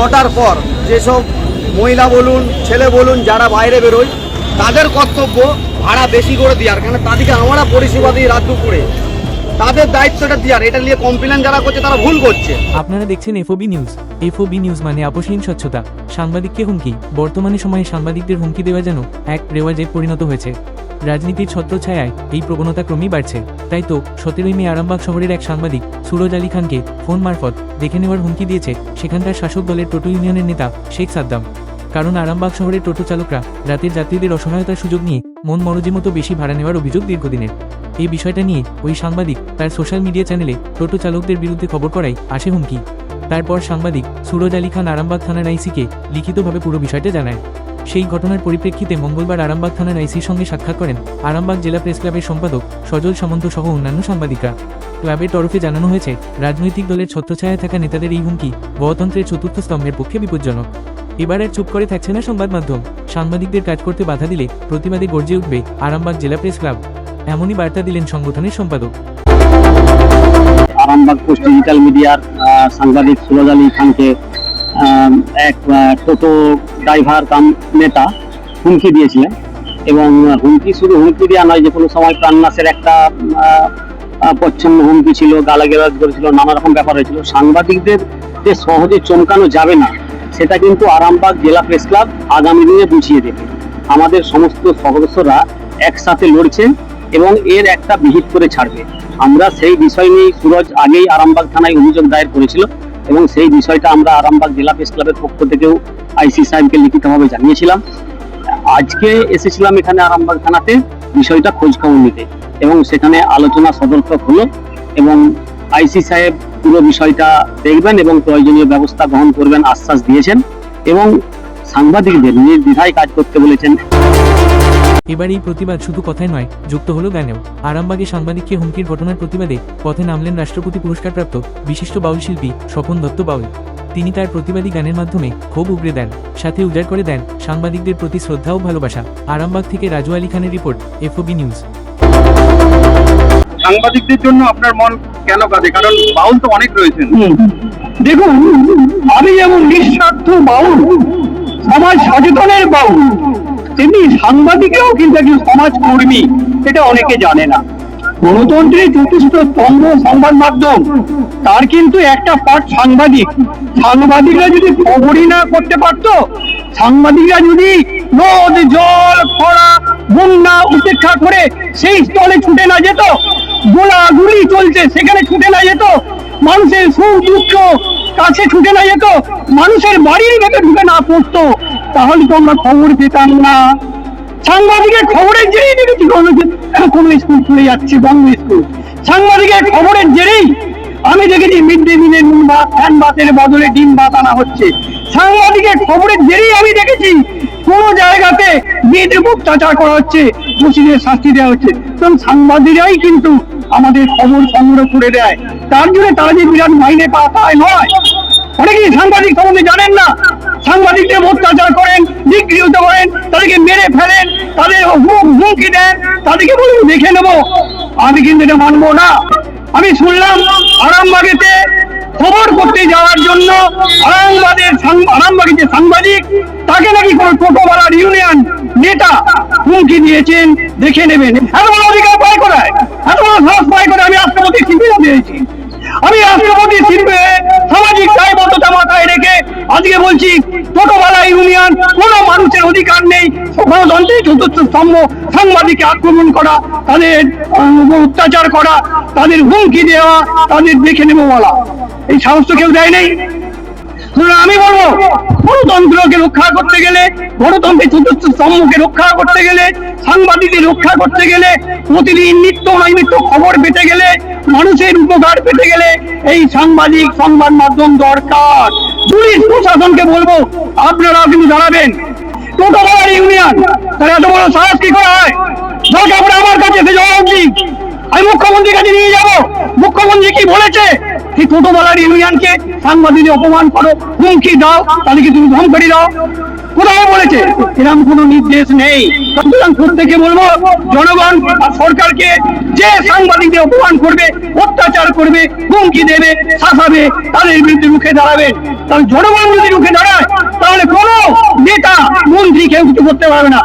নটার পর যেসব মহিলা বলুন, ছেলে বলুন, যারা বাইরে বেরোয়, তাদের কর্তব্য ভাড়া বেশি করে দেওয়ার। কেন তাদেরকে আমরা পরিষেবা দিই রাত দুপুরে। তাদের দায়িত্বটা দেওয়ার। এটা নিয়ে কমপ্লেন যারা করছে, তারা ভুল করছে। আপনারা দেখছেন এফওবি নিউজ। এফওবি নিউজ মানে আপোষহীন স্বচ্ছতা। সাংবাদিককে হুমকি। বর্তমানে সময়ে সাংবাদিকদের হুমকি দেওয়া যেন এক রেওয়াজে পরিণত হয়েছে। রাজনীতির ছত্রছায়ায় এই প্রবণতা ক্রমেই বাড়ছে। তাই তো সতেরোই মে আরামবাগ শহরের এক সাংবাদিক সুরজ আলী খানকে ফোন মারফত দেখে নেওয়ার হুমকি দিয়েছে সেখানকার শাসক দলের টোটো ইউনিয়নের নেতা শেখ সাদ্দাম। কারণ আরামবাগ শহরের টোটো চালকরা রাতের যাত্রীদের অসহায়তার সুযোগ নিয়ে মন মরজি মতো বেশি ভাড়া নেওয়ার অভিযোগ দীর্ঘদিনের। এই বিষয়টা নিয়ে ওই সাংবাদিক তার সোশ্যাল মিডিয়া চ্যানেলে টোটো চালকদের বিরুদ্ধে খবর করায় আসে হুমকি। তারপর সাংবাদিক সুরজ আলী খান আরামবাগ থানার আইসিকে লিখিতভাবে পুরো বিষয়টা জানায়। সেই ঘটনার পরিপ্রেক্ষিতে মঙ্গলবার আরামবাগ থানার আইসির সঙ্গে সাক্ষাৎ করেন আরামবাগ জেলা প্রেস ক্লাবের সম্পাদক সজল সামন্ত সহ অন্যান্য সাংবাদিকরা। ক্লাবের তরফে জানানো হয়েছে, রাজনৈতিক দলের ছত্রছায়ায় থাকা নেতাদের এই হুমকি গণতন্ত্রের চতুর্থ স্তম্ভের পক্ষে বিপজ্জনক। এবার আর চুপ করে থাকছে না সংবাদ মাধ্যম। সাংবাদিকদের কাজ করতে বাধা দিলে প্রতিবাদে গর্জে উঠবে আরামবাগ জেলা প্রেস ক্লাব, এমনই বার্তা দিলেন সংগঠনের সম্পাদক। আরামবাগ পোস্ট ডিজিটাল মিডিয়ার সাংবাদিক সুরজ আলী খানকে এক টোটো ড্রাইভার কাম নেতা হুমকি দিয়েছিলেন এবং হুমকি শুধু হুমকি দেওয়া নয়, যে কোনো সময় প্রাণনাশের একটা প্রচ্ছন্ন হুমকি ছিল, গালাগালাজ করেছিল নানা রকম ব্যাপার হয়েছিল। সাংবাদিকদের যে সহজে চমকানো যাবে না, সেটা কিন্তু আরামবাগ জেলা প্রেস ক্লাব আগামী দিনে বুঝিয়ে দেবে। আমাদের সমস্ত সদস্যরা একসাথে লড়ছে এবং এর একটা বিহিত করে ছাড়বে। আমরা সেই বিষয় নিয়ে সুরজ আগেই আরামবাগ থানায় অভিযোগ দায়ের করেছিল এবং সেই বিষয়টা আমরা আরামবাগ জেলা প্রেস ক্লাবের পক্ষ থেকেও আইসি সাহেবকে লিখিতভাবে জানিয়েছিলাম। আজকে এসেছিলাম এখানে আরামবাগ থানাতে বিষয়টা খোঁজ খবর নিতে এবং সেখানে আলোচনা সদর্থক হলো এবং আইসি সাহেব পুরো বিষয়টা দেখবেন এবং প্রয়োজনীয় ব্যবস্থা গ্রহণ করবেন আশ্বাস দিয়েছেন এবং সাংবাদিকদের নির্দ্বিধায় কাজ করতে বলেছেন। এবার এই প্রতিবাদ শুধু কথায় নয়, যুক্ত হলো গানেও আরামবাগে সাংবাদিককে হুমকির ঘটনার প্রতিবাদে পথে নামলেন রাষ্ট্রপতি পুরস্কারপ্রাপ্ত বিশিষ্ট বাউল শিল্পী স্বপন দত্ত বাউল। তিনি তার প্রতিবাদী গানের মাধ্যমে ক্ষোভ উগড়ে দেন সাথে উজাড় করে দেন সাংবাদিকদের প্রতি শ্রদ্ধা ও ভালোবাসা। আরামবাগ থেকে রাজু আলী খানের রিপোর্ট এফওবি নিউজ। সাংবাদিকদের জন্য আপনার মন কেন কাঁদে? কারণ বাউল তো অনেক রয়েছেন। দেখুন আমি যেমন নিঃস্বার্থ বাউল সমাজ সচেতনের বাউল তেমনি সাংবাদিকেও কিন্তু একজন সমাজ কর্মী এটা অনেকে জানে না। গণতন্ত্রের চতুর্থ স্তম্ভ সংবাদ মাধ্যম। তার কিন্তু একটা পার্ট সাংবাদিক। সাংবাদিকরা যদি খবরই না করতে পারতো, সাংবাদিকরা যদি নদ জল, খরা, বন্যা উপেক্ষা করে সেই স্থলে ছুটে না যেত, গোলাগুলি চলছে সেখানে ছুটে না যেত, মানুষের সুখ দুঃখ কাছে ছুটে না যেত, মানুষের বাড়ির ভেতরে ঢুকে না পড়তো, তাহলে তো আমরা খবর পেতাম না। সাংবাদিকের খবরের জেরেই দেখেছি কোনো কোনো স্কুল খুলে যাচ্ছে, বন্ধ স্কুল। সাংবাদিকের খবরের জেরেই আমি দেখেছি মিড ডে মিলের নুন ভাত ফ্যান ভাতের বদলে ডিম ভাত আনা হচ্ছে। সাংবাদিকের খবরের জেরেই আমি দেখেছি, কোন জায়গাতে মেয়েদের করা হচ্ছে দোষীদের শাস্তি দেওয়া হচ্ছে। কারণ সাংবাদিকরাই কিন্তু আমাদের খবর সংগ্রহ করে দেয়। তার জন্য তারা যে বিরাট মাইনে পায়, তাই নয়। অনেকেই সাংবাদিক সম্বন্ধে জানেন না। সাংবাদিকদের অত্যাচার করেন নিগৃহীত করেন, তাদেরকে মেরে ফেলেন, তাদের হুম হুমকি দেন, তাদেরকে বলুন দেখে নেব। আমি কিন্তু এটা মানবো না। আমি শুনলাম, আরামবাগেতে খবর করতে যাওয়ার জন্য আরামবাগের আরামবাগের যে সাংবাদিক, তাকে নাকি কোনো টোটোওয়ালার ইউনিয়ন নেতা হুমকি দিয়েছেন। দেখে নেবেন। এত বড় অধিকার পায় কোথায়? এত বড় সাহস পায় কোথায়? আমি রাষ্ট্রপতি শিবিরে দিয়েছি আমি রাষ্ট্রপতি শিল্পে সামাজিক দায়বদ্ধতা মাথায় রেখে আজকে বলছি ছোটবেলা ইউনিয়ন কোনো মানুষের অধিকার নেই। গণতন্ত্রের চতুর্থ স্তম্ভ সাংবাদিককে আক্রমণ করা, তাদের অত্যাচার করা, তাদের হুমকি দেওয়া, তাদের দেখে নেব বলা এই সাহস তো কেউ দেয় নেই। আমি বলব, গণতন্ত্রকে রক্ষা করতে গেলে গণতন্ত্রের চতুর্থ স্তম্ভকে রক্ষা করতে গেলে, সাংবাদিকদের রক্ষা করতে গেলে, প্রতিদিন নিত্য নৈমিত্য খবর পেতে গেলে, মানুষের উপকার পেতে গেলে এই সাংবাদিক, সংবাদ মাধ্যম দরকার। পুলিশ প্রশাসনকে বলব, আপনারাও কিন্তু দাঁড়াবেন টোটোবালার ইউনিয়ন। তাহলে এত বড় সাহস কি করে হয়? দরকার পড়ে আমার কাছে এসে জবাব দিক আমি মুখ্যমন্ত্রীর কাছে নিয়ে যাব। মুখ্যমন্ত্রী কি বলেছে? এই টোটোবালার ইউনিয়নকে সাংবাদিক অপমান করো, হুমকি দাও তাদেরকে তুমি ধমকারি দাও? কোথাও বলেছে? এরকম কোনো নির্দেশ নেই। সুতরাং বলব, জনগণ সরকারকে যে সাংবাদিকদের অপমান করবে, অত্যাচার করবে, হুমকি দেবে, শাসাবে, তাদের বিরুদ্ধে রুখে দাঁড়াবে। কারণ জনগণ যদি রুখে দাঁড়ায়, তাহলে কোনো নেতা, মন্ত্রী কেউ কিছু করতে পারবে না।